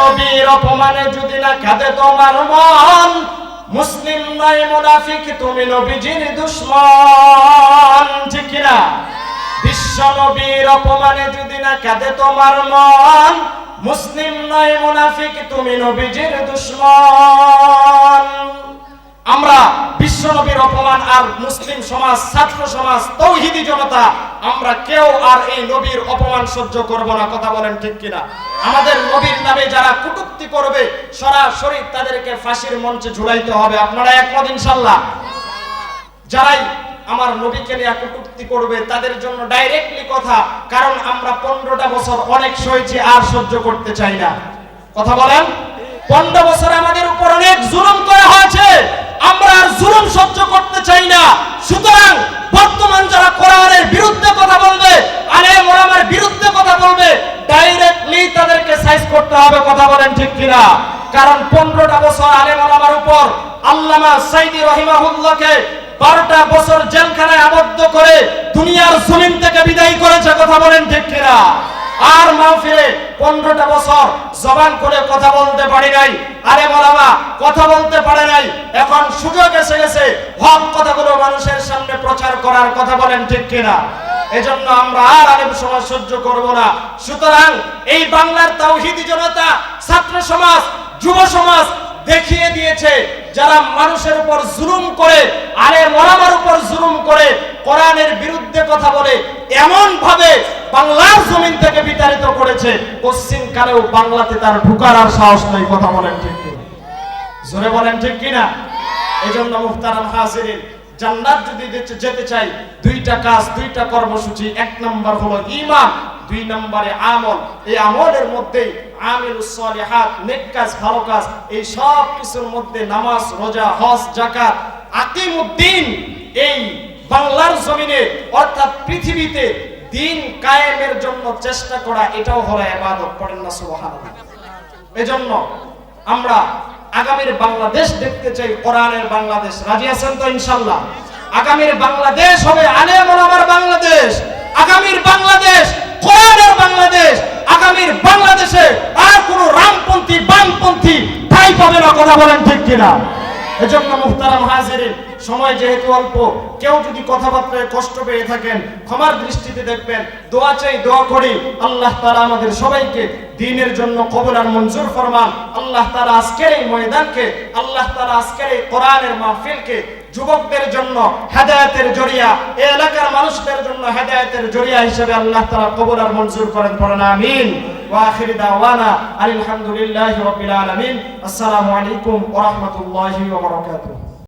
নবীর অপমানে যদি না কাঁদে তোমার মন, মুসলিম নয় মুনাফিক, তুমি নবীজির দুশ্মন, ঠিক কিনা? বিশ্ব নবীর অপমানে যদি না কাঁদে তোমার মন, মুসলিম নয় মুনাফিক, তুমি নবীজির দুশ্মন আমরা বিশ্ব নবীর অপমান আর মুসলিম সমাজ, ছাত্র সমাজ, তৌহিদি জনতা, আমরা কেউ আর এই নবীর অপমান সহ্য করব না। কথা বলেন ঠিক কিনা? আমাদের নবীর নামে যারা কুটুক্তি করবে, সরাসরি তাদেরকে ফাঁসির মঞ্চে ঝুলাইতে হবে। আপনারা একমত ইনশাল্লাহ যারাই আমার নবীকে নিয়ে কটূক্তি করবে, তাদের জন্য ডাইরেক্টলি কথা, কারণ আমরা পনেরোটা বছর অনেক সয়েছি আর সহ্য করতে চাই না। কথা বলেন? পনেরো বছর আমাদের উপর অনেক জুলুম করা হয়েছে। আমরা আর জুলুম সহ্য করতে চাই না। সুতরাং বর্তমান যারা কোরআনের বিরুদ্ধে কথা বলবে, আরে মোরামের বিরুদ্ধে কথা বলবে ডাইরেক্টলি তাদেরকে সাইজ করতে হবে, কথা বলেন ঠিক কিনা? কারণ পনেরোটা বছর আলেম আমার উপর আল্লামা সাইদি রহিমাহুল্লাহকে বারোটা বছর জেলখানায় আবদ্ধ করে দুনিয়ার জমিন থেকে বিদায় করেছে, কথা বলেন ঠিক কিনা? আর মাহফিলে পনেরোটা বছর জবান করে কথা বলতে পারি নাই। আরে মালামা, কথা বলতে পারে নাই। এখন সুযোগ এসে গেছে, হক কথাগুলো মানুষের সামনে প্রচার করার কথা বলেন ঠিক কিনা? এজন্য আমরা আর সমাজ সহ্য করব না। সুতরাং এই বাংলার তাওহিদি জনতা, ছাত্র সমাজ, যুব সমাজ দেখিয়ে দিয়েছে, যারা মানুষের উপর জুলুম করে, আরে মরামার উপর জুলুম করে বিরুদ্ধে কথা বলে এমন ভাবে বাংলার জমিন থেকে বিতাড়িত করেছে, পশ্চিম কালেও বাংলাতে তার ঢুকার আর সাহস নেই, কথা বলেন ঠিক জোরে বলেন ঠিক কিনা? এই জন্য হাজিরিন, জান্নাত যদি যেতে- চাই, দুইটা কাজ, দুইটা কর্মসূচি, এক নম্বর হলো ঈমান, দুই নম্বরে আমল। এই আমলের মধ্যে আমিলুস সালিহাত, নেক কাজ, ভালো কাজ, এই সব কিছুর মধ্যে নামাজ, রোজা, হজ, যাকাত, আকিমুদ্দিন, এই বাংলার জমিনে, অর্থাৎ পৃথিবীতে দিন কায়েমের জন্য চেষ্টা করা, এটাও হলো ইবাদত, পড়েন না সুবহানাল্লাহ। এজন্য আমরা আগামীর বাংলাদেশ দেখতে চাই, কোরআনের বাংলাদেশ। রাজি আছেন তো ইনশাল্লাহ আগামীর বাংলাদেশ হবে আলেম ওলামার বাংলাদেশ। আগামীর বাংলাদেশ কোরআনের বাংলাদেশ। আগামীর বাংলাদেশে আর কোন রামপন্থী, বামপন্থী ঠাই পাবে না, কথা বলেন ঠিক কিনা? এজন্য মুহতারাম হাজিরিন, সময় যেহেতু অল্প, কেউ যদি কথাবার্তায় কষ্ট পেয়ে থাকেন, ক্ষমার দৃষ্টিতে দেখবেন, দোয়া চাই, দোয়া করি, আল্লাহ তাআলা আমাদের সবাইকে দিনের জন্য কবুল আর মঞ্জুর ফরমান। আল্লাহ তাআলা আজকের এই ময়দানকে, আল্লাহ তাআলা আজকের এই কোরআনের মাহফিলকে যুবকদের জন্য হেদায়েতের জরিয়া এ এলাকার মানুষদের জন্য হেদায়েতের জরিয়া হিসেবে আল্লাহ তাআলা কবুল আর মঞ্জুর করেন, পড়েন, আমিন। ওয়া আখির দাওয়ানা আলহামদুলিল্লাহি আসসালামু আলাইকুম ওয়া রাহমাতুল্লাহি ওয়া